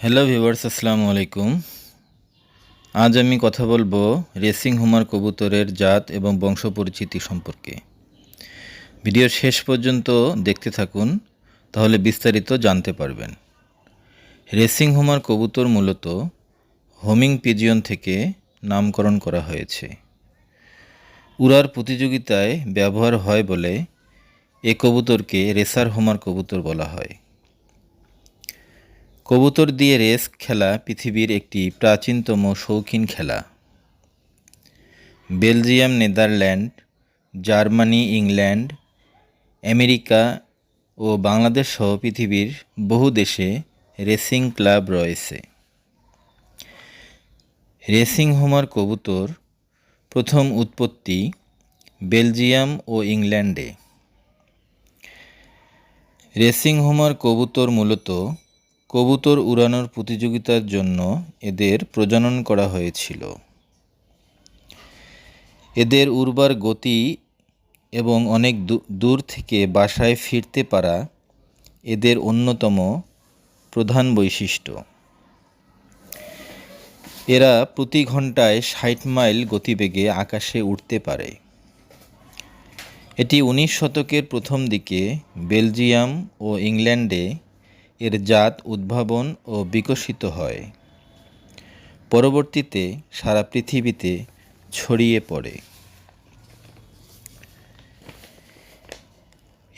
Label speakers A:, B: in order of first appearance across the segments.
A: Hello viewers আসসালামু আলাইকুম। আজ আমি কথা বলব রেসিং হুমার কবুতরের জাত এবং বংশ পরিচিতি সম্পর্কে। ভিডিওর শেষ পর্যন্ত দেখতে থাকুন, তাহলে বিস্তারিত জানতে পারবেন। রেসিং হুমার কবুতর মূলত হোমিং পিজিয়ন থেকে নামকরণ করা হয়েছে। উড়ার প্রতিযোগিতায় ব্যবহার হয় বলে এ কবুতরকে রেসার হোমার কবুতর বলা হয়। কবুতর দিয়ে রেস খেলা পৃথিবীর একটি প্রাচীনতম শৌখিন খেলা। Belgium, Netherland, Germany, England, America ও বাংলাদেশ সহ পৃথিবীর বহু দেশে রেসিং ক্লাব রয়েছে। রেসিং হোমার কবুতর প্রথম উৎপত্তি বেলজিয়াম ও ইংল্যান্ডে। রেসিং হোমার কবুতর মূলত কবুতর উড়ানোর প্রতিযোগিতার জন্য এদের প্রজনন করা হয়েছিল। এদের উর্বার গতি এবং অনেক দূর থেকে বাসায় ফিরতে পারা এদের অন্যতম প্রধান বৈশিষ্ট্য। এরা প্রতি ঘন্টায় ষাট মাইল গতিবেগে আকাশে উঠতে পারে। এটি উনিশ শতকের প্রথম দিকে বেলজিয়াম ও ইংল্যান্ডে এর জাত উদ্ভাবন ও বিকশিত হয়। পরবর্তীতে সারা পৃথিবীতে ছড়িয়ে পড়ে।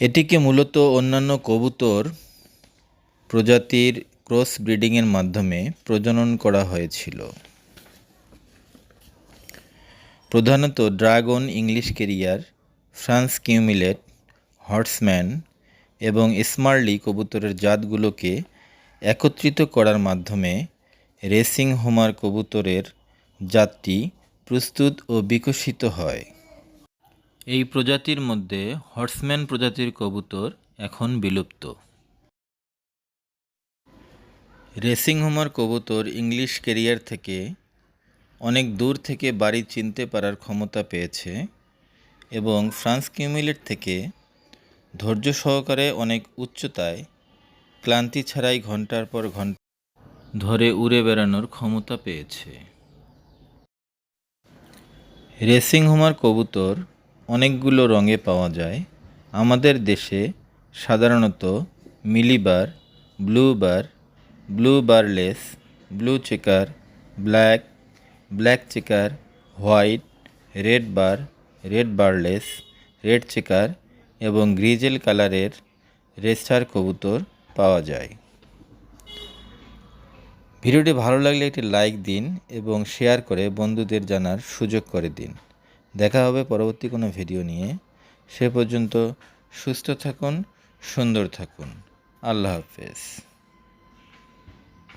A: এটিকে মূলত অন্যান্য কবুতর প্রজাতির ক্রস ব্রিডিংয়ের মাধ্যমে প্রজনন করা হয়েছিল। প্রধানত dragon, English carrier France cumulet, horseman এবং স্মার্লি কবুতরের জাতগুলোকে একত্রিত করার মাধ্যমে রেসিং হোমার কবুতরের জাতটি প্রস্তুত ও বিকশিত হয়। এই প্রজাতির মধ্যে হর্সম্যান প্রজাতির কবুতর এখন বিলুপ্ত। রেসিং হোমার কবুতর ইংলিশ কেরিয়ার থেকে অনেক দূর থেকে বাড়ি চিনতে পারার ক্ষমতা পেয়েছে এবং ফ্রান্স কিউমিলেট থেকে ধৈর্য সহকারে অনেক উচ্চতায় ক্লান্তি ছাড়াই ঘণ্টার পর ঘণ্টা ধরে উড়ে বেড়ানোর ক্ষমতা পেয়েছে। রেসিং হোমার কবুতর অনেকগুলো রঙে পাওয়া যায়। আমাদের দেশে সাধারণত মিলিবার blue bar, blue barless, blue checker, black black checker, white, red bar, red barless, red checker এবং গ্রিজেল কালারের রেস্টার কবুতর পাওয়া যায়। ভিডিওটি ভালো লাগলে একটি লাইক দিন এবং শেয়ার করে বন্ধুদের জানার সুযোগ করে দিন। দেখা হবে পরবর্তী কোনো ভিডিও নিয়ে। সে পর্যন্ত সুস্থ থাকুন, সুন্দর থাকুন। আল্লাহ হাফেজ।